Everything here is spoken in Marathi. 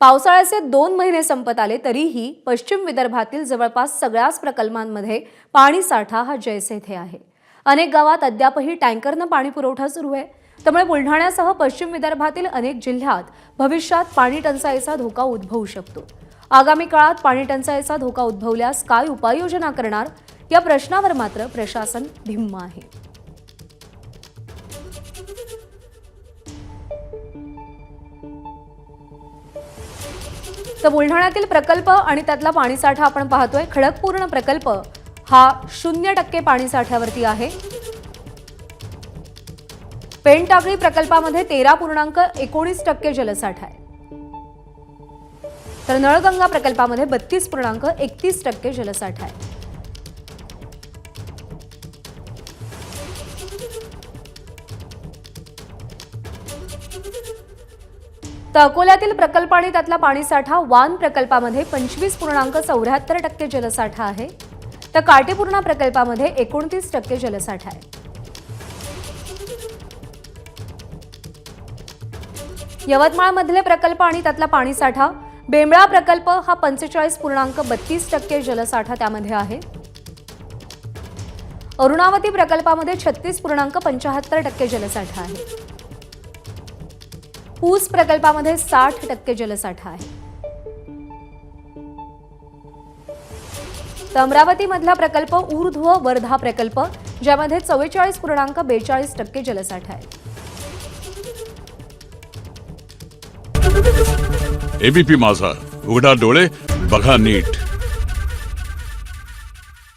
पावसाळ्याचे दोन महिने संपत आले तरीही पश्चिम विदर्भातील जवळपास सगळ्याच प्रकल्पांमध्ये पाणी साठा हा जैसेथे आहे. अनेक गावात अद्यापही टँकरनं पाणी पुरवठा सुरू आहे. त्यामुळे बुलढाण्यासह पश्चिम विदर्भातील अनेक जिल्ह्यात भविष्यात पाणी टंचाईचा धोका उद्भवू शकतो. आगामी काळात पाणी टंचाईचा धोका उद्भवल्यास काय उपाययोजना करणार? या प्रश्नावर मात्र प्रशासन भिम्म आहे. तर बुलढाण्यातील प्रकल्प आणि त्यातला पाणीसाठा आपण पाहतोय. खडकपूर्ण प्रकल्प हा शून्य टक्के पाणीसाठ्यावरती आहे. पेनटाकळी प्रकल्पामध्ये तेरा पूर्णांक एकोणीस टक्के जलसाठा आहे. तर नळगंगा प्रकल्पामध्ये बत्तीस पूर्णांक एकतीस टक्के जलसाठा आहे. तर अकोल्यातील प्रकल्प आणि त्यातला पाणीसाठा वान प्रकल्पामध्ये पंचवीस पूर्णांक चौऱ्याहत्तर टक्के जलसाठा आहे. तर काटेपूर्णा प्रकल्पामध्ये एकोणतीस टक्के जलसाठा आहे. यवतमाळमधले प्रकल्प आणि त्यातला पाणीसाठा बेंबळा प्रकल्प हा पंचेचाळीस पूर्णांक बत्तीस टक्के जलसाठा त्यामध्ये आहे. अरुणावती प्रकल्पामध्ये छत्तीस पूर्णांक पंचाहत्तर टक्के जलसाठा आहे. ऊस प्रकल्पामध्ये साठ टक्के जलसाठा आहे. तर अमरावतीमधला प्रकल्प ऊर्ध्व वर्धा प्रकल्प ज्यामध्ये चव्वेचाळीस पूर्णांक बेचाळीस टक्के जलसाठा आहे. एबीपी माझा. उघडा डोळे बघा नीट.